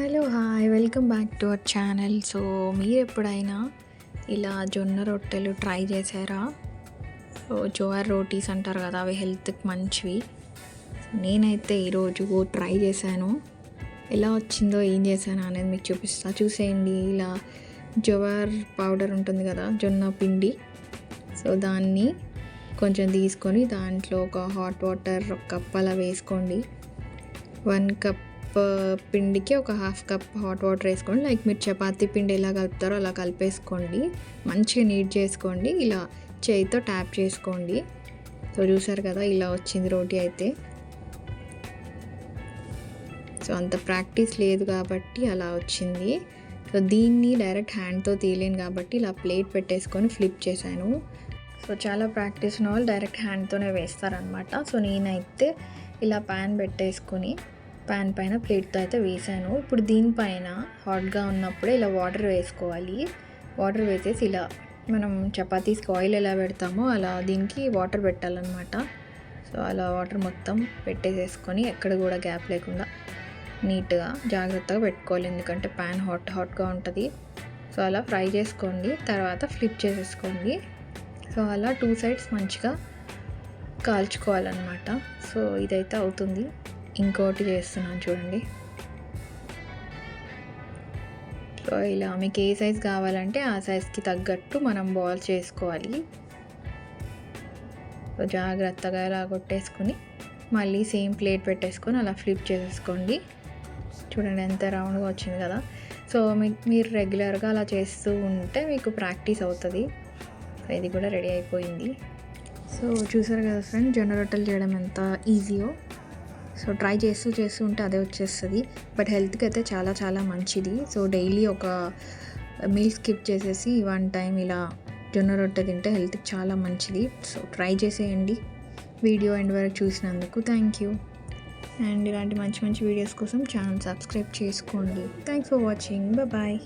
Hello hi welcome back to our channel so మీరు ఎప్పుడైనా ఇలా జొన్న రొట్టెలు ట్రై చేశారా? జోఆర్ రోటీస్ అంటారు కదా అవి హెల్త్కి మంచివి. నేనైతే ఈరోజు ట్రై చేశాను. ఎలా వచ్చిందో ఏం చేశాను అనేది మీకు చూపిస్తా. చూసేయండి. ఇలా జోఆర్ పౌడర్ ఉంటుంది కదా జొన్న పిండి. సో దాన్ని కొంచెం తీసుకొని దాంట్లో ఒక హాట్ వాటర్ కప్ అలా వేసుకోండి. వన్ కప్ పిండికి ఒక హాఫ్ కప్ హాట్ వాటర్ వేసుకోండి. లైక్ మీరు చపాతీ పిండి ఎలా కలుపుతారో అలా కలిపేసుకోండి. మంచిగా నీట్ చేసుకోండి. ఇలా చేయితో ట్యాప్ చేసుకోండి. సో చూసారు కదా ఇలా వచ్చింది రోటీ అయితే. సో అంత ప్రాక్టీస్ లేదు కాబట్టి అలా వచ్చింది. సో దీన్ని డైరెక్ట్ హ్యాండ్తో తీయలేను కాబట్టి ఇలా ప్లేట్ పెట్టేసుకొని ఫ్లిప్ చేశాను. సో చాలా ప్రాక్టీస్ ఉన్న వాళ్ళు డైరెక్ట్ హ్యాండ్తోనే వేస్తారనమాట సో నేనైతే ఇలా ప్యాన్ పెట్టేసుకొని ప్యాన్ పైన ప్లేట్తో అయితే వేసాను. ఇప్పుడు దీనిపైన హాట్గా ఉన్నప్పుడే ఇలా వాటర్ వేసుకోవాలి. వాటర్ వేసేసి ఇలా మనం చపాతీస్కి ఆయిల్ ఎలా పెడతామో అలా దీనికి వాటర్ పెట్టాలన్నమాట. సో అలా వాటర్ మొత్తం పెట్టేసేసుకొని ఎక్కడ కూడా గ్యాప్ లేకుండా నీట్గా జాగ్రత్తగా పెట్టుకోవాలి. ఎందుకంటే ప్యాన్ హాట్ హాట్గా ఉంటుంది. సో అలా ఫ్రై చేసుకోండి. తర్వాత ఫ్లిప్ చేసేసుకోండి. సో అలా టూ సైడ్స్ మంచిగా కాల్చుకోవాలన్నమాట. సో ఇదైతే అవుతుంది. ఇంకోటి చేస్తున్నాను చూడండి. సో ఇలా మీకు ఏ సైజ్ కావాలంటే ఆ సైజ్కి తగ్గట్టు మనం బాల్ చేసుకోవాలి. సో జాగ్రత్తగా ఇలా కొట్టేసుకుని మళ్ళీ సేమ్ ప్లేట్ పెట్టేసుకొని అలా ఫ్లిప్ చేసేసుకోండి. చూడండి ఎంత రౌండ్గా వచ్చింది కదా. సో మీకు మీరు రెగ్యులర్గా అలా చేస్తూ ఉంటే మీకు ప్రాక్టీస్ అవుతుంది. ఇది కూడా రెడీ అయిపోయింది. సో చూసారు కదా ఫ్రెండ్ జొన్న రొట్టెలు చేయడం ఎంత ఈజీయో? సో ట్రై చేస్తూ చేస్తూ ఉంటే అదే వచ్చేస్తుంది. బట్ హెల్త్కి అయితే చాలా చాలా మంచిది. సో డైలీ ఒక మీల్ స్కిప్ చేసేసి వన్ టైం ఇలా జొన్న రొట్టె తింటే హెల్త్కి చాలా మంచిది. సో ట్రై చేసేయండి. వీడియో ఎండ్ వరకు చూసినందుకు థ్యాంక్ యూ. అండ్ ఇలాంటి మంచి మంచి వీడియోస్ కోసం ఛానల్ సబ్స్క్రైబ్ చేసుకోండి. Thanks for watching. బాయ్.